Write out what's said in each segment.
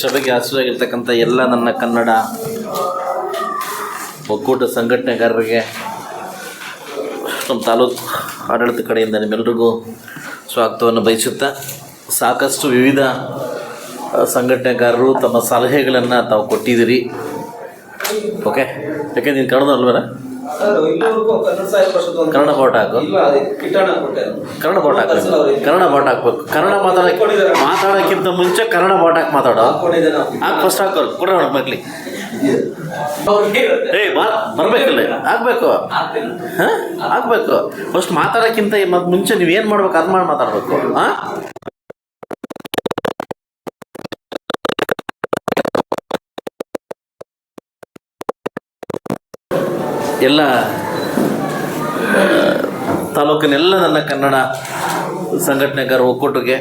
ಸಭೆಗೆ ಹಸುವಾಗಿರ್ತಕ್ಕಂಥ ಎಲ್ಲ ನನ್ನ ಕನ್ನಡ ಒಕ್ಕೂಟ ಸಂಘಟನೆಗಾರರಿಗೆ ನಮ್ಮ ತಾಲೂಕು ಆಡಳಿತ ಕಡೆಯಿಂದ ನಿಮ್ಮೆಲ್ಲರಿಗೂ ಸ್ವಾಗತವನ್ನು ಬಯಸುತ್ತಾ ಸಾಕಷ್ಟು ವಿವಿಧ ಸಂಘಟನೆಗಾರರು ತಮ್ಮ ಸಲಹೆಗಳನ್ನು ತಾವು ಕೊಟ್ಟಿದ್ದೀರಿ. ಓಕೆ ಯಾಕೆ ನೀನು ಸರ್, ಇಲ್ಲಿವರೆಗೂ ಕನ್ನಡ ಕೋಟ ಹಾಕು. ಕನ್ನಡ ಬಾವುಟ ಹಾಕು. ಕನ್ನಡ ಬಾವುಟ ಹಾಕ್ಬೇಕು. ಕನ್ನಡ ಮಾತಾಡೋಕ್ಕೆ ಮಾತಾಡೋಕ್ಕಿಂತ ಮುಂಚೆ ಕನ್ನಡ ಬಾವುಟ ಹಾಕಿ ಮಾತಾಡೋ. ಹಾಕ್ ಫಸ್ಟ್ ಹಾಕೋರು ಕೊಡೋಣ ಮಕ್ಳಿ ಏ ಬಾ ಬರ್ಬೇಕಲ್ಲ. ಆಗ್ಬೇಕು ಹಾಕ್ಬೇಕು ಹಾಂ? ಆಗ್ಬೇಕು ಫಸ್ಟ್ ಮಾತಾಡೋಕ್ಕಿಂತ ಮುಂಚೆ ನೀವು ಏನು ಮಾಡ್ಬೇಕು ಅದು ಮಾಡಿ ಮಾತಾಡಬೇಕು. ಹಾಂ? ಎಲ್ಲ ತಾಲೂಕಿನೆಲ್ಲ ನನ್ನ ಕನ್ನಡ ಸಂಘಟನೆಗಾರ ಒಕ್ಕೂಟಕ್ಕೆ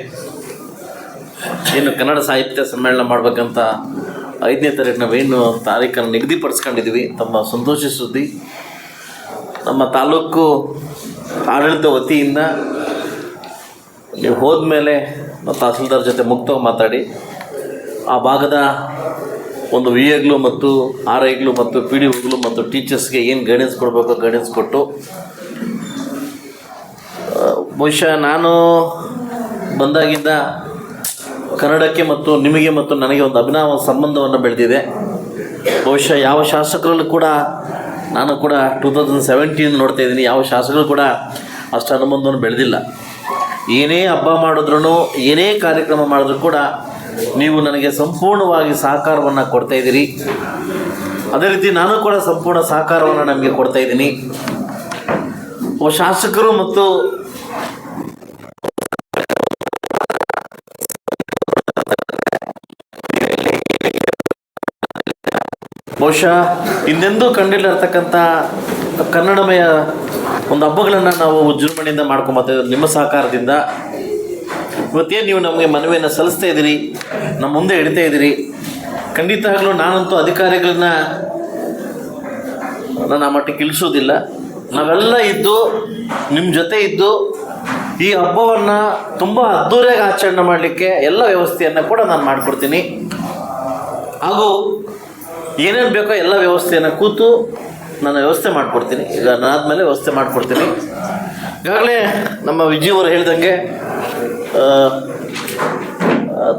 ಏನು ಕನ್ನಡ ಸಾಹಿತ್ಯ ಸಮ್ಮೇಳನ ಮಾಡಬೇಕಂತ ಐದನೇ ತಾರೀಕು ನಾವೇನು ತಾರೀಕನ್ನು ನಿಗದಿಪಡಿಸ್ಕೊಂಡಿದ್ವಿ ತಮ್ಮ ಸಂತೋಷ ಸುದ್ದಿ. ನಮ್ಮ ತಾಲೂಕು ಆಡಳಿತ ವತಿಯಿಂದ ನೀವು ಹೋದ ಮೇಲೆ ತಹಸೀಲ್ದಾರ್ ಜೊತೆ ಮುಕ್ತವಾಗಿ ಮಾತಾಡಿ, ಆ ಭಾಗದ ಒಂದು ವಿ ಎಗ್ಲು ಮತ್ತು ಆರ್ ಐಗ್ಲು ಮತ್ತು ಪಿ ಡಿ ಒಗ್ಲು ಮತ್ತು ಟೀಚರ್ಸ್ಗೆ ಏನು ಗೈಡೆನ್ಸ್ ಕೊಡಬೇಕು ಗೈಡೆನ್ಸ್ ಕೊಟ್ಟು ಬಹುಶಃ ನಾನು ಬಂದಾಗಿದ್ದ ಕನ್ನಡಕ್ಕೆ ಮತ್ತು ನಿಮಗೆ ಮತ್ತು ನನಗೆ ಒಂದು ಅಭಿನವ ಸಂಬಂಧವನ್ನು ಬೆಳೆದಿದೆ. ಬಹುಶಃ ಯಾವ ಶಾಸಕರಲ್ಲೂ ಕೂಡ ನಾನು ಕೂಡ ಟೂ ತೌಸಂಡ್ ಸೆವೆಂಟೀನ್ ನೋಡ್ತಾ ಇದ್ದೀನಿ. ಯಾವ ಶಾಸಕರು ಕೂಡ ಅಷ್ಟು ಅನುಬಂಧವನ್ನು ಬೆಳೆದಿಲ್ಲ. ಏನೇ ಹಬ್ಬ ಮಾಡಿದ್ರೂ ಏನೇ ಕಾರ್ಯಕ್ರಮ ಮಾಡಿದ್ರು ಕೂಡ ನೀವು ನನಗೆ ಸಂಪೂರ್ಣವಾಗಿ ಸಹಕಾರವನ್ನು ಕೊಡ್ತಾ ಇದ್ದೀರಿ. ಅದೇ ರೀತಿ ನಾನು ಕೂಡ ಸಂಪೂರ್ಣ ಸಹಕಾರವನ್ನು ನಮಗೆ ಕೊಡ್ತಾ ಇದ್ದೀನಿ. ಶಾಸಕರು ಮತ್ತು ಬಹುಶಃ ಹಿಂದೆಂದೂ ಕಂಡಿಲ್ಲಿರ್ತಕ್ಕಂಥ ಕನ್ನಡಮಯ ಒಂದು ಹಬ್ಬಗಳನ್ನು ನಾವು ವಿಜೃಂಭಣೆಯಿಂದ ಮಾಡ್ಕೊಂಬರ್ತಾ ನಿಮ್ಮ ಸಹಕಾರದಿಂದ. ಇವತ್ತೇನು ನೀವು ನಮಗೆ ಮನವಿಯನ್ನು ಸಲ್ಲಿಸ್ತಾ ಇದ್ದೀರಿ? ನಮ್ಮ ಮುಂದೆ ಇಡ್ತಾ ಇದ್ದೀರಿ? ಖಂಡಿತವಾಗ್ಲೂ ನಾನಂತೂ ಅಧಿಕಾರಿಗಳನ್ನ ನಾನು ಆ ಮಟ್ಟಿಗೆ ಇಳಿಸೋದಿಲ್ಲ. ನಾವೆಲ್ಲ ಇದ್ದು ನಿಮ್ಮ ಜೊತೆ ಇದ್ದು, ಈ ಹಬ್ಬವನ್ನು ತುಂಬ ಅದ್ದೂರಿಯಾಗಿ ಆಚರಣೆ ಮಾಡಲಿಕ್ಕೆ ಎಲ್ಲ ವ್ಯವಸ್ಥೆಯನ್ನು ಕೂಡ ನಾನು ಮಾಡಿಕೊಡ್ತೀನಿ. ಹಾಗೂ ಏನೇನು ಬೇಕೋ ಎಲ್ಲ ವ್ಯವಸ್ಥೆಯನ್ನು ಕೂತು ನಾನು ವ್ಯವಸ್ಥೆ ಮಾಡಿಕೊಡ್ತೀನಿ. ಈಗ ನಾನಾದ್ಮೇಲೆ ವ್ಯವಸ್ಥೆ ಮಾಡಿಕೊಡ್ತೀನಿ. ಈಗಾಗಲೇ ನಮ್ಮ ವಿಜಯವರು ಹೇಳ್ದಂಗೆ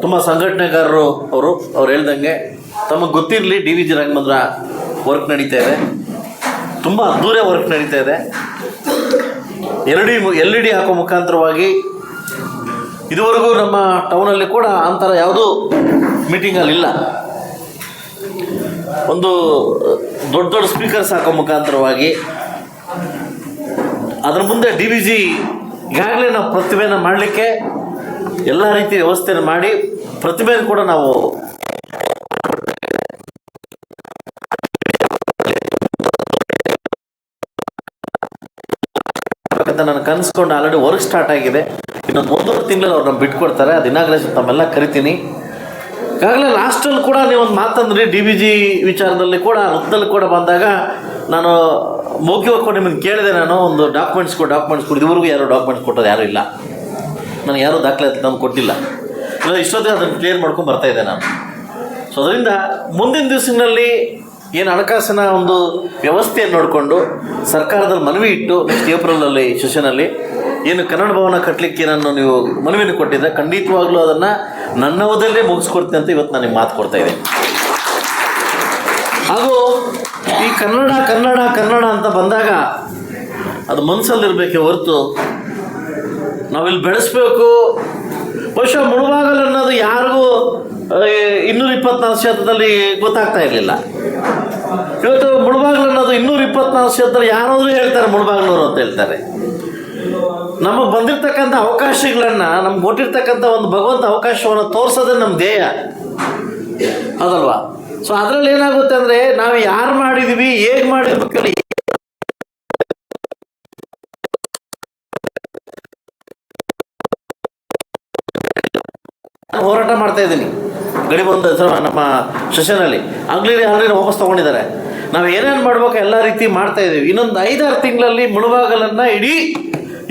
ತುಂಬ ಸಂಘಟನೆಗಾರರು ಅವರು, ಅವ್ರು ಹೇಳ್ದಂಗೆ, ತಮಗೆ ಗೊತ್ತಿರಲಿ D V G Rangamandira work ನಡೀತಾ ಇದೆ. ತುಂಬ ಅದ್ದೂರಿಯ ವರ್ಕ್ ನಡೀತಾ ಇದೆ. L D L E D ಹಾಕೋ ಮುಖಾಂತರವಾಗಿ ಇದುವರೆಗೂ ನಮ್ಮ ಟೌನಲ್ಲಿ ಕೂಡ ಅಂತರ ಯಾವುದೂ ಮೀಟಿಂಗಲ್ಲಿಲ್ಲ ಒಂದು ದೊಡ್ಡ ದೊಡ್ಡ ಸ್ಪೀಕರ್ಸ್ ಹಾಕೋ ಮುಖಾಂತರವಾಗಿ ಅದರ ಮುಂದೆ ಡಿ ವಿ ಜಿ ಈಗಾಗಲೇ ನಾವು ಪ್ರತಿಭೆನ ಮಾಡಲಿಕ್ಕೆ ಎಲ್ಲ ರೀತಿ ವ್ಯವಸ್ಥೆಯನ್ನು ಮಾಡಿ ಪ್ರತಿಭೆಯನ್ನು ಕೂಡ ನಾವು ನಾನು ಕನ್ಸ್ಕೊಂಡು ಆಲ್ರೆಡಿ ವರ್ಕ್ ಸ್ಟಾರ್ಟ್ ಆಗಿದೆ. ಇನ್ನೊಂದು ಒಂದೂವರೆ ತಿಂಗಳಲ್ಲಿ ಅವ್ರು ನಮ್ಗೆ ಬಿಟ್ಕೊಡ್ತಾರೆ. ಅದು ತಮ್ಮೆಲ್ಲ ಕರಿತೀನಿ. ಈಗಾಗಲೇ ಲಾಸ್ಟಲ್ಲಿ ಕೂಡ ನೀವು ಒಂದು ಮಾತಂದ್ರಿ ಡಿ ವಿ ಜಿ ವಿಚಾರದಲ್ಲಿ ಕೂಡ ವೃತ್ತದಲ್ಲಿ ಕೂಡ ಬಂದಾಗ ನಾನು ಮುಗಿಯೋಕೊಂಡು ನಿಮ್ಮನ್ನು ಕೇಳಿದೆ ನಾನು. ಒಂದು ಡಾಕ್ಯುಮೆಂಟ್ಸ್ ಕೊಡು ಡಾಕ್ಯುಮೆಂಟ್ಸ್ ಕೊಡು ಇದುವರೆಗೂ ಯಾರು ಡಾಕ್ಯುಮೆಂಟ್ಸ್ ಕೊಟ್ಟೋದು ಯಾರೂ ಇಲ್ಲ. ನನಗೆ ಯಾರೂ ದಾಖಲೆ ನಾನು ಕೊಟ್ಟಿಲ್ಲ. ಇಲ್ಲ ಇಷ್ಟೊತ್ತಿಗೆ ಅದನ್ನು ಕ್ಲಿಯರ್ ಮಾಡ್ಕೊಂಡು ಬರ್ತಾ ಇದ್ದೆ ನಾನು. ಸೊ ಅದರಿಂದ ಮುಂದಿನ ದಿವಸಿನಲ್ಲಿ ಏನು ಹಣಕಾಸಿನ ಒಂದು ವ್ಯವಸ್ಥೆಯನ್ನು ನೋಡಿಕೊಂಡು ಸರ್ಕಾರದಲ್ಲಿ ಮನವಿ ಇಟ್ಟು ನೆಕ್ಸ್ಟ್ ಏಪ್ರಿಲಲ್ಲಿ ಸೆಷನಲ್ಲಿ ಏನು ಕನ್ನಡ ಭವನ ಕಟ್ಟಲಿಕ್ಕೆ ನಾನು ನೀವು ಮನವಿಯನ್ನು ಕೊಟ್ಟಿದ್ದೆ ಖಂಡಿತವಾಗ್ಲೂ ಅದನ್ನು ನನ್ನವದಲ್ಲೇ ಮುಗಿಸ್ಕೊಡ್ತೀನಿ ಅಂತ ಇವತ್ತು ನಾನು ಮಾತು ಕೊಡ್ತಾ ಇದ್ದೀನಿ. ಹಾಗೂ ಈ ಕನ್ನಡ ಕನ್ನಡ ಕನ್ನಡ ಅಂತ ಬಂದಾಗ ಅದು ಮನಸ್ಸಲ್ಲಿರಬೇಕೆ ಹೊರತು ನಾವಿಲ್ಲಿ ಬೆಳೆಸ್ಬೇಕು. ಬಹುಶಃ ಮುಳುಬಾಗಲ್ ಅನ್ನೋದು ಯಾರಿಗೂ ಇನ್ನೂರ ಇಪ್ಪತ್ನಾಲ್ಕು ಶತದಲ್ಲಿ ಗೊತ್ತಾಗ್ತಾ ಇರಲಿಲ್ಲ. ಇವತ್ತು ಮುಳುಬಾಗಲು ಅನ್ನೋದು ಇನ್ನೂರ ಇಪ್ಪತ್ನಾಲ್ಕು ಶತದಲ್ಲಿ ಯಾರಾದರೂ ಹೇಳ್ತಾರೆ ಮುಳುಬಾಗ್ಲೂರು ಅಂತ ಹೇಳ್ತಾರೆ. ನಮಗೆ ಬಂದಿರತಕ್ಕಂಥ ಅವಕಾಶಗಳನ್ನು, ನಮ್ಗೆ ಕೊಟ್ಟಿರ್ತಕ್ಕಂಥ ಒಂದು ಭಗವಂತ ಅವಕಾಶವನ್ನು ತೋರಿಸೋದೇ ನಮ್ಮ ಧ್ಯೇಯ. ಅದಲ್ವಾ? ಸೊ ಅದರಲ್ಲಿ ಏನಾಗುತ್ತೆ ಅಂದರೆ, ನಾವು ಯಾರು ಮಾಡಿದ್ವಿ, ಹೇಗೆ ಮಾಡಿರ್ಬೇಕಲ್ಲ ಹೋರಾಟ ಮಾಡ್ತಾ ಇದ್ದೀನಿ. ಗಡಿ ಬಂದ ನಮ್ಮ ಸೆಷನಲ್ಲಿ. ಆಗ್ಲೇ ಆಲ್ರೆಡಿ ವಾಪಸ್ ತೊಗೊಂಡಿದ್ದಾರೆ. ನಾವು ಏನೇನು ಮಾಡ್ಬೇಕು ಎಲ್ಲ ರೀತಿ ಮಾಡ್ತಾ ಇದ್ದೀವಿ. ಇನ್ನೊಂದು ಐದಾರು ತಿಂಗಳಲ್ಲಿ ಮುಳುಬಾಗಲನ್ನು ಇಡೀ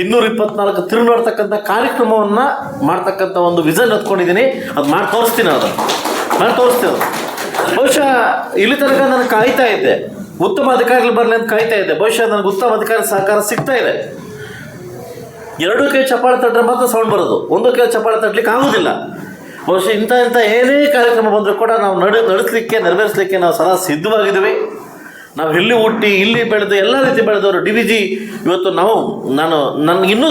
ಇನ್ನೂರ ಇಪ್ಪತ್ನಾಲ್ಕು ತಿರುಗಿ ನೋಡ್ತಕ್ಕಂಥ ಕಾರ್ಯಕ್ರಮವನ್ನು ಮಾಡ್ತಕ್ಕಂಥ ಒಂದು ವಿಷನ್ ಹೊತ್ಕೊಂಡಿದ್ದೀನಿ ಅದು ಮಾಡಿ ತೋರಿಸ್ತೀನಿ ಅದು ನಾನು ತೋರಿಸ್ತೀನಿ ಬಹುಶಃ ಇಲ್ಲಿ ತನಕ ನಾನು ಕಾಯ್ತಾ ಇದ್ದೆ. ಉತ್ತಮ ಅಧಿಕಾರಿಗಳು ಬರಲಿ ಅಂತ ಕಾಯ್ತಾ ಇದ್ದೆ. ಬಹುಶಃ ನನಗೆ ಉತ್ತಮ ಅಧಿಕಾರಿ ಸಹಕಾರ ಸಿಗ್ತಾ ಇದೆ. ಎರಡು ಕೈ ಚಪಾಳೆ ತಟ್ಟರೆ ಮಾತ್ರ ಸೌಂಡ್ ಬರೋದು. ಒಂದು ಕೈ ಚಪಾಳೆ ತಟ್ಟಲಿಕ್ಕೆ ಆಗೋದಿಲ್ಲ. ಬಹುಶಃ ಇಂಥ ಇಂಥ ಏನೇ ಕಾರ್ಯಕ್ರಮ ಬಂದರೂ ಕೂಡ ನಾವು ನಡೆ ನಡೆಸಲಿಕ್ಕೆ, ನೆರವೇರಿಸಲಿಕ್ಕೆ ನಾವು ಸದಾ ಸಿದ್ಧವಾಗಿದ್ದೀವಿ. ನಾವು ಇಲ್ಲಿ ಹುಟ್ಟಿ, ಇಲ್ಲಿ ಬೆಳೆದು, ಎಲ್ಲ ರೀತಿ ಬೆಳೆದವರು ಡಿ ವಿ ಜಿ, ಇವತ್ತು ನಾವು, ನಾನು, ನನಗೆ ಇನ್ನೂ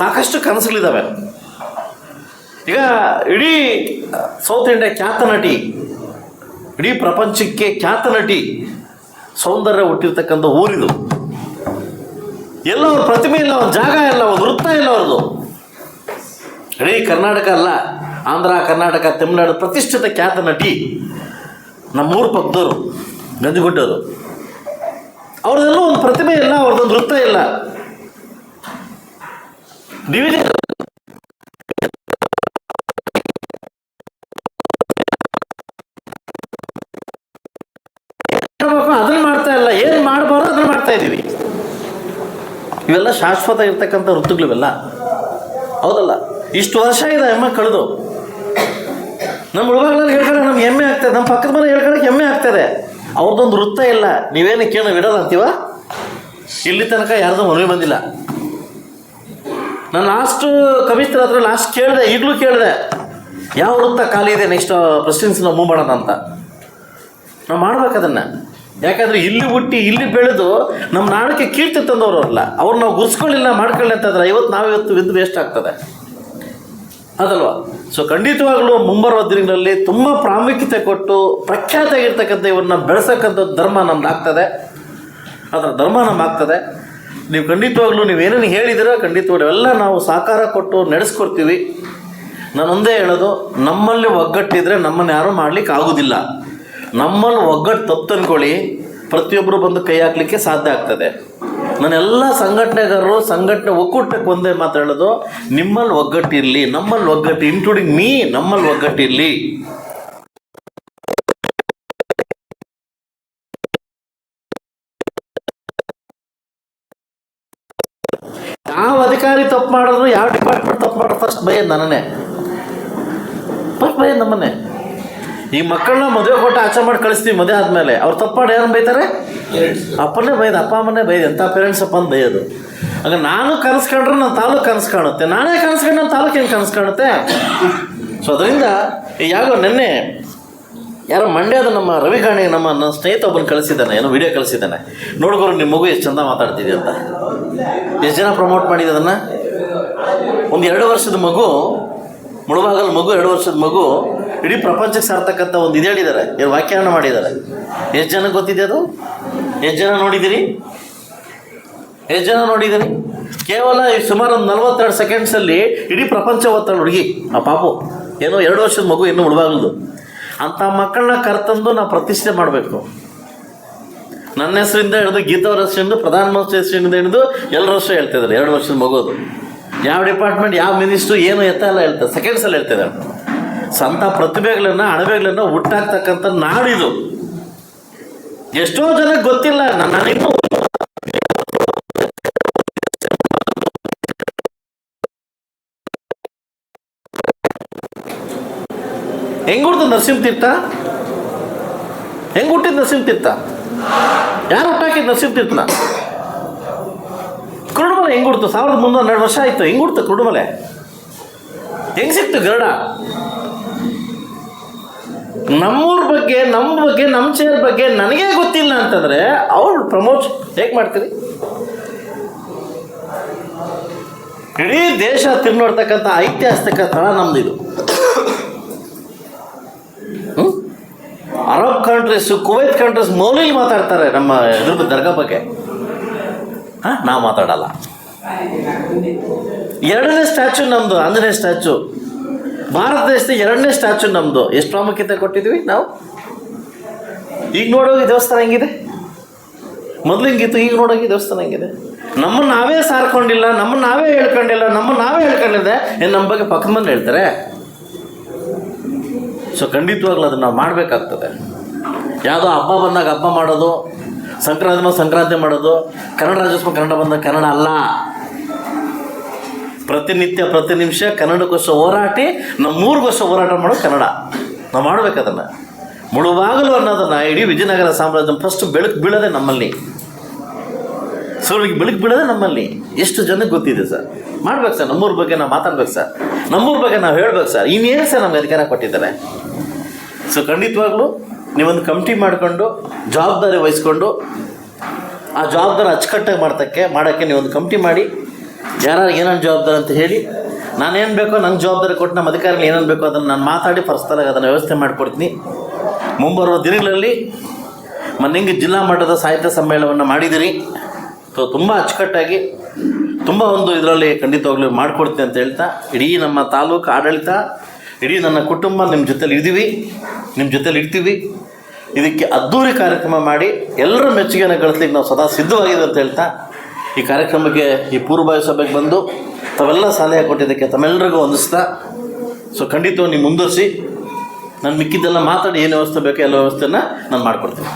ಸಾಕಷ್ಟು ಕನಸುಗಳಿದ್ದಾವೆ. ಈಗ ಇಡೀ ಸೌತ್ ಇಂಡಿಯಾ ಖ್ಯಾತ ನಟಿ, ಇಡೀ ಪ್ರಪಂಚಕ್ಕೆ ಖ್ಯಾತ ನಟಿ ಸೌಂದರ್ಯ ಹುಟ್ಟಿರ್ತಕ್ಕಂಥ ಊರಿದು. ಎಲ್ಲ ಅವ್ರ ಪ್ರತಿಮೆ ಇಲ್ಲ ಒಂದು ಜಾಗ ಇಲ್ಲ ಒಂದು ವೃತ್ತ ಇಲ್ಲ ಅವ್ರದ್ದು. ಇಡೀ ಕರ್ನಾಟಕ ಅಲ್ಲ. ಆಂಧ್ರ, ಕರ್ನಾಟಕ, ತಮಿಳುನಾಡು ಪ್ರತಿಷ್ಠಿತ ಖ್ಯಾತ ನಟಿ ನಮ್ಮೂರು ಪಕ್ಕದವರು ಗಂಜುಗುಡ್ಡವರು ಅವ್ರದ್ದೆಲ್ಲ ಒಂದು ಪ್ರತಿಮೆ ಇಲ್ಲ, ಅವ್ರದ್ದೊಂದು ವೃತ್ತ ಇಲ್ಲ. ಡಿವಿಜನ್ ಅದನ್ನ ಮಾಡ್ತಾ ಇಲ್ಲ. ಏನು ಮಾಡಬಾರ್ದು, ಅದನ್ನ ಮಾಡ್ತಾ ಇದ್ದೀವಿ. ಇವೆಲ್ಲ ಶಾಶ್ವತ ಇರ್ತಕ್ಕಂಥ ವೃತ್ತಿಗಳಿವೆಲ್ಲ. ಹೌದಲ್ಲ? ಇಷ್ಟು ವರ್ಷ ಇದೆ, ಅಮ್ಮ ಕಳೆದು. ನಮ್ಮ ಹುಡುಗರೆಲ್ಲ ಹೇಳ್ಕೊಂಡ್ರೆ ನಮ್ಗೆ ಹೆಮ್ಮೆ ಆಗ್ತದೆ. ನಮ್ಮ ಪಕ್ಕದ ಮನೆ ಹೇಳ್ಕೊಳಕ್ಕೆ ಹೆಮ್ಮೆ ಆಗ್ತದೆ. ಅವ್ರದ್ದೊಂದು ವೃತ್ತ ಇಲ್ಲ. ನೀವೇನು ಕೇಳೋ ಇಡೋದು ಅಂತೀವ? ಇಲ್ಲಿ ತನಕ ಯಾರ್ದು ಮನವಿ ಬಂದಿಲ್ಲ. ನಾನು ಲಾಸ್ಟ್ ಕವಿತ್ರ ಹತ್ರ ಲಾಸ್ಟ್ ಕೇಳಿದೆ, ಈಗಲೂ ಕೇಳಿದೆ. ಯಾವ ವೃತ್ತ ಖಾಲಿ ಇದೆ ನೆಕ್ಸ್ಟ್ ಪ್ರೆಸಿಡೆನ್ಸಿ ನಾವು ಮೂವ್ ಮಾಡೋಣ ಅಂತ. ನಾವು ಮಾಡ್ಬೇಕು ಅದನ್ನು. ಯಾಕಂದರೆ ಇಲ್ಲಿ ಹುಟ್ಟಿ, ಇಲ್ಲಿ ಬೆಳೆದು ನಮ್ಮ ನಾಡಕ್ಕೆ ಕೀರ್ತಿ ತಂದವರು ಅಲ್ಲ ಅವ್ರು ನಾವು ಗುರ್ಸ್ಕೊಳ್ಳಿಲ್ಲ, ಮಾಡ್ಕೊಳ್ಳಿ ಅಂತಂದ್ರೆ ಇವತ್ತು ನಾವಿವತ್ತು ವಿದ್ ವೇಸ್ಟ್ ಆಗ್ತದೆ. ಅದಲ್ವಾ? ಸೊ ಖಂಡಿತವಾಗ್ಲೂ ಮುಂಬರುವ ದಿನಗಳಲ್ಲಿ ತುಂಬ ಪ್ರಾಮುಖ್ಯತೆ ಕೊಟ್ಟು ಪ್ರಖ್ಯಾತ ಆಗಿರ್ತಕ್ಕಂಥ ಇವನ್ನ ಬೆಳೆಸಕ್ಕಂಥ ಧರ್ಮ ನಮ್ದಾಗ್ತದೆ. ಅದರ ಧರ್ಮ ನಮ್ಮಾಗ್ತದೆ ನೀವು ಖಂಡಿತವಾಗ್ಲೂ ನೀವೇನೇನು ಹೇಳಿದಿರೋ ಖಂಡಿತವಾಗ್ಲೂ ಎಲ್ಲ ನಾವು ಸಹಕಾರ ಕೊಟ್ಟು ನಡೆಸ್ಕೊಡ್ತೀವಿ. ನಾನೊಂದೇ ಹೇಳೋದು, ನಮ್ಮಲ್ಲಿ ಒಗ್ಗಟ್ಟಿದ್ರೆ ನಮ್ಮನ್ನು ಯಾರೂ ಮಾಡ್ಲಿಕ್ಕೆ ಆಗೋದಿಲ್ಲ. ನಮ್ಮಲ್ಲಿ ಒಗ್ಗಟ್ಟು ತಪ್ಪು ಅನ್ಕೊಳ್ಳಿ ಪ್ರತಿಯೊಬ್ಬರು ಬಂದು ಕೈ ಹಾಕ್ಲಿಕ್ಕೆ ಸಾಧ್ಯ ಆಗ್ತದೆ. ನಾನೆಲ್ಲ ಸಂಘಟನೆಗಾರರು, ಸಂಘಟನೆ ಒಕ್ಕೂಟಕ್ಕೆ ಒಂದೇ ಮಾತಾಡೋದು ನಿಮ್ಮಲ್ಲಿ ಒಗ್ಗಟ್ಟಿರಲಿ ನಮ್ಮಲ್ಲಿ ಒಗ್ಗಟ್ಟು ಇನ್ಕ್ಲೂಡಿಂಗ್ ಮೀ ನಮ್ಮಲ್ಲಿ ಒಗ್ಗಟ್ಟಿರಲಿ ಯಾವ ಅಧಿಕಾರಿ ತಪ್ಪು ಮಾಡಿದ್ರು, ಯಾವ ಡಿಪಾರ್ಟ್ಮೆಂಟ್ ತಪ್ಪು ಮಾಡೋದು ಫಸ್ಟ್ ಭಯ ನನ್ನೇ ಫಸ್ಟ್ ಭಯ ನಮ್ಮನ್ನೇ ಈ ಮಕ್ಕಳನ್ನ ಮದುವೆ ಕೊಟ್ಟು ಆಚೆ ಮಾಡಿ ಕಳಿಸ್ತೀವಿ ಮದುವೆ ಆದಮೇಲೆ. ಅವ್ರು ತಪ್ಪು ಮಾಡಿ ಯಾರನ್ನ ಬೈತಾರೆ? ಅಪ್ಪನೇ ಬೈದ, ಅಪ್ಪ ಅಮ್ಮನೇ ಬೈದು ಎಂಥ ಪೇರೆಂಟ್ಸ್ ಅಪ್ಪ ಅಂತ ಬೈಯೋದು. ಆಗ ನಾನು ಕನಸ್ಕೊಂಡ್ರೆ ನನ್ನ ತಾಲೂಕು ಕನಸು ಕಾಣುತ್ತೆ ನಾನೇ ಕನಸ್ಕೊಂಡು ಕಂಡು ನನ್ನ ತಾಲೂಕು ಏನು ಕನಸು ಕಾಣುತ್ತೆ ಸೊ ಅದರಿಂದ ಯಾಗೋ ನಿನ್ನೆ ಯಾರೋ ಮಂಡ್ಯದ ನಮ್ಮ ರವಿ ರವಿಗಾಣಿ ನಮ್ಮ ನನ್ನ ಸ್ನೇಹಿತ ಒಬ್ಬನ ಕಳಿಸಿದ್ದಾನೆ, ಏನೋ ವಿಡಿಯೋ ಕಳಿಸಿದ್ದಾನೆ. ನೋಡ್ಕೊಂಡು ನಿಮ್ಮ ಮಗು ಎಷ್ಟು ಚಂದ ಮಾತಾಡ್ತಿದೆ ಅಂತ. ಎಷ್ಟು ಜನ ಪ್ರಮೋಟ್ ಮಾಡಿದೆ ಅದನ್ನು? ಒಂದು ಎರಡು ವರ್ಷದ ಮಗು, ಮುಳುಬಾಗಲ್ ಮಗು, ಎರಡು ವರ್ಷದ ಮಗು, ಇಡೀ ಪ್ರಪಂಚಕ್ಕೆ ಸಾರ್ತಕ್ಕಂಥ ಒಂದು ಇದು ಹೇಳಿದ್ದಾರೆ ವ್ಯಾಖ್ಯಾನ ಮಾಡಿದ್ದಾರೆ. ಎಷ್ಟು ಜನಕ್ಕೆ ಗೊತ್ತಿದೆ ಅದು? ಎಷ್ಟು ಜನ ನೋಡಿದ್ದೀರಿ ಎಷ್ಟು ಜನ ನೋಡಿದ್ದೀರಿ ಕೇವಲ ಸುಮಾರು ಒಂದು ನಲ್ವತ್ತೆರಡು ಸೆಕೆಂಡ್ಸಲ್ಲಿ ಇಡೀ ಪ್ರಪಂಚ ಓದ್ತಾಳೆ ಹುಡುಗಿ, ಆ ಪಾಪು. ಏನೋ ಎರಡು ವರ್ಷದ ಮಗು ಇನ್ನೂ ಮುಳುಬಾಗಲ್ದು ಅಂಥ ಮಕ್ಕಳನ್ನ ಕರ್ತಂದು ನಾವು ಪ್ರತಿಷ್ಠೆ ಮಾಡಬೇಕು. ನನ್ನ ಹೆಸರಿಂದ ಹಿಡಿದು ಗೀತವ್ರ ಹೆಸರಿಂದ ಪ್ರಧಾನಮಂತ್ರಿ ಹೆಸರಿಂದ ಹಿಡಿದು ಎಲ್ಲರ ಹೆಸರು ಹೇಳ್ತಿದ್ದಾರೆ ಎರಡು ವರ್ಷದ ಮಗೋದು ಯಾವ ಡಿಪಾರ್ಟ್ಮೆಂಟ್ ಯಾವ ಮಿನಿಸ್ಟ್ರು ಏನು ಎತ್ತ ಎಲ್ಲ ಹೇಳ್ತಾರೆ ಸೆಕೆಂಡ್ಸಲ್ಲಿ ಹೇಳ್ತಿದ್ದಾರೆ ಸ್ವಂತ ಪ್ರತಿಭೆಗಳನ್ನು, ಅಣಬೆಗಳನ್ನು ಹುಟ್ಟಾಕ್ತಕ್ಕಂಥ ನಾಡಿದು. ಎಷ್ಟೋ ಜನಕ್ಕೆ ಗೊತ್ತಿಲ್ಲ, ನನ್ನ ಹೆಂಗುಡ್ದು ಹೆಂಗ್ ಹುಡ್ದು ನರಸಿಂಹ ತೀರ್ಥ? ಹೆಂಗ್ ಹುಟ್ಟಿದ್ ನರಸಿಂಹತೀರ್ಥ ಯಾರು ಹುಟ್ಟಾಕಿದ್ ನರಸಿಂಹತೀರ್ಥನ ಕುರುಡುಮಲೆ ಹೆಂಗ್ ಹುಡ್ತು? ಸಾವಿರದ ಮುನ್ನೂರ ಹನ್ನೆರಡು ವರ್ಷ ಆಯ್ತು, ಹೆಂಗ್ ಹುಡ್ತು ಕುರುಡುಮಲೆ ಹೆಂಗ್ ಸಿಕ್ತು ಗರುಡ? ನಮ್ಮೂರ ಬಗ್ಗೆ ನಮ್ಮ ಬಗ್ಗೆ ನಮ್ಮ ಚೇರ್ ಬಗ್ಗೆ ನನಗೇ ಗೊತ್ತಿಲ್ಲ ಅಂತಂದ್ರೆ ಅವ್ರು ಪ್ರಮೋಟ್ ಹೇಗೆ ಮಾಡ್ತೀರಿ? ಇಡೀ ದೇಶ ತಿನ್ನೋಡ್ತಕ್ಕಂಥ ಐತಿಹಾಸಿಕ ಸ್ಥಳ ನಮ್ದು ಇದು. ಅರಬ್ ಕಂಟ್ರೀಸ್ ಕುವೈತ್ ಕಂಟ್ರೀಸ್ ಮೌಲಿಲ್ ಮಾತಾಡ್ತಾರೆ ನಮ್ಮ ಇದ್ರ ದರ್ಗಾ ಬಗ್ಗೆ. ಹಾಂ? ನಾವು ಮಾತಾಡಲ್ಲ. ಎರಡನೇ ಸ್ಟ್ಯಾಚು ನಮ್ಮದು ಆಂಜನೇಯ ಸ್ಟ್ಯಾಚು ಭಾರತ ದೇಶದ ಎರಡನೇ ಸ್ಟ್ಯಾಚು ನಮ್ಮದು ಎಷ್ಟು ಪ್ರಾಮುಖ್ಯತೆ ಕೊಟ್ಟಿದ್ವಿ? ನಾವು? ಈಗ ನೋಡೋಗಿ ದೇವಸ್ಥಾನ ಹೆಂಗಿದೆ? ಮೊದಲು ಹಿಂಗಿತ್ತು, ಈಗ ನೋಡೋಗಿ ದೇವಸ್ಥಾನ ಹೆಂಗಿದೆ? ನಮ್ಮನ್ನು ನಾವೇ ಸಾರ್ಕೊಂಡಿಲ್ಲ ನಮ್ಮನ್ನು ನಾವೇ ಹೇಳ್ಕೊಂಡಿಲ್ಲ ನಮ್ಮನ್ನು ನಾವೇ ಹೇಳ್ಕೊಂಡಿದ್ದೆ ಏನು ನಮ್ಮ ಬಗ್ಗೆ ಪಕ್ಕದ ಮಂದಿ ಹೇಳ್ತಾರೆ? ಸೊ ಖಂಡಿತವಾಗ್ಲೂ ಅದನ್ನು ನಾವು ಮಾಡಬೇಕಾಗ್ತದೆ. ಯಾವುದೋ ಹಬ್ಬ ಬಂದಾಗ ಹಬ್ಬ ಮಾಡೋದು, ಸಂಕ್ರಾಂತಿ ಸಂಕ್ರಾಂತಿ ಮಾಡೋದು, ಕನ್ನಡ ರಾಜ್ಯೋತ್ಸವ ಕನ್ನಡ ಬಂದಾಗ ಕನ್ನಡ ಅಲ್ಲ. ಪ್ರತಿನಿತ್ಯ, ಪ್ರತಿ ನಿಮಿಷ ಕನ್ನಡಕ್ಕೋಸ್ಕರ ಹೋರಾಟಿ, ನಮ್ಮೂರಿಗೋಸ್ಕರ ಹೋರಾಟ ಮಾಡೋದು ಕನ್ನಡ. ನಾವು ಮಾಡ್ಬೇಕು ಅದನ್ನು. ಮುಳುವಾಗಲು ಅನ್ನೋದನ್ನು ಇಡೀ ವಿಜಯನಗರ ಸಾಮ್ರಾಜ್ಯ ಫಸ್ಟ್ ಬೆಳಕು ಬೀಳದೆ ನಮ್ಮಲ್ಲಿ. ಸೋಲಿಗೆ ಬೆಳಕು ಬೀಳದೆ ನಮ್ಮಲ್ಲಿ. ಎಷ್ಟು ಜನಕ್ಕೆ ಗೊತ್ತಿದೆ ಸರ್? ಮಾಡ್ಬೇಕು ಸರ್, ನಮ್ಮೂರ ಬಗ್ಗೆ ನಾವು ಮಾತಾಡ್ಬೇಕು ಸರ್. ನಮ್ಮೂರ ಬಗ್ಗೆ ನಾವು ಹೇಳ್ಬೇಕು ಸರ್. ಇನ್ನೇನು ಸರ್ ನಮ್ಗೆ ಅಧಿಕಾರ ಕೊಟ್ಟಿದ್ದಾರೆ. ಸೊ ಖಂಡಿತವಾಗ್ಲೂ ನೀವೊಂದು ಕಮಿಟಿ ಮಾಡಿಕೊಂಡು, ಜವಾಬ್ದಾರಿ ವಹಿಸ್ಕೊಂಡು, ಆ ಜವಾಬ್ದಾರಿ ಅಚ್ಚುಕಟ್ಟಾಗಿ ಮಾಡ್ತಕ್ಕೆ, ಮಾಡೋಕ್ಕೆ ನೀವೊಂದು ಕಮಿಟಿ ಮಾಡಿ ಯಾರು ಏನೇನು ಜವಾಬ್ದಾರಿ ಅಂತ ಹೇಳಿ, ನಾನೇನು ಬೇಕೋ ನಂಗೆ ಜವಾಬ್ದಾರಿ ಕೊಟ್ಟು ನಮ್ಮ ಅಧಿಕಾರಿಗಳು ಏನೇನು ಬೇಕೋ ಅದನ್ನು ನಾನು ಮಾತಾಡಿ ಪರ್ಸ್ನಲಾಗಿ ಅದನ್ನು ವ್ಯವಸ್ಥೆ ಮಾಡಿಕೊಡ್ತೀನಿ. ಮುಂಬರುವ ದಿನಗಳಲ್ಲಿ ಮೊನ್ನೆ ಜಿಲ್ಲಾ ಮಟ್ಟದ ಸಾಹಿತ್ಯ ಸಮ್ಮೇಳನವನ್ನು ಮಾಡಿದಿರಿ. ಸೊ, ತುಂಬ ಅಚ್ಚುಕಟ್ಟಾಗಿ, ತುಂಬ ಒಂದು ಇದರಲ್ಲಿ ಖಂಡಿತವಾಗ್ಲೂ ಮಾಡಿಕೊಡ್ತೀನಿ ಅಂತ ಹೇಳ್ತಾ, ಇಡೀ ನಮ್ಮ ತಾಲೂಕು ಆಡಳಿತ, ಇಡೀ ನನ್ನ ಕುಟುಂಬ ನಿಮ್ಮ ಜೊತೆಲಿ ಇದ್ದೀವಿ ನಿಮ್ಮ ಜೊತೆಲಿ ಇರ್ತೀವಿ. ಇದಕ್ಕೆ ಅದ್ಧೂರಿ ಕಾರ್ಯಕ್ರಮ ಮಾಡಿ ಎಲ್ಲರ ಮೆಚ್ಚುಗೆಯನ್ನು ಗಳಿಸ್ಲಿಕ್ಕೆ ನಾವು ಸದಾ ಸಿದ್ಧವಾಗಿದೆ ಅಂತ ಹೇಳ್ತಾ ಈ ಕಾರ್ಯಕ್ರಮಕ್ಕೆ ಈ ಪೂರ್ವಭಾವಿ ಸಭೆಗೆ ಬಂದು ತಾವೆಲ್ಲ ಸಲಹೆ ಕೊಟ್ಟಿದ್ದಕ್ಕೆ ತಮ್ಮೆಲ್ಲರಿಗೂ ಹೊಂದಿಸ್ತಾ ಸೊ ಖಂಡಿತವಾಗಿ ನೀವು ಮುಂದುವರಿಸಿ. ನಾನು ಮಿಕ್ಕಿದ್ದೆಲ್ಲ ಮಾತಾಡಿ ಏನು ವ್ಯವಸ್ಥೆ ಬೇಕೋ ಎಲ್ಲ ವ್ಯವಸ್ಥೆನ ನಾನು ಮಾಡಿಕೊಡ್ತೀನಿ.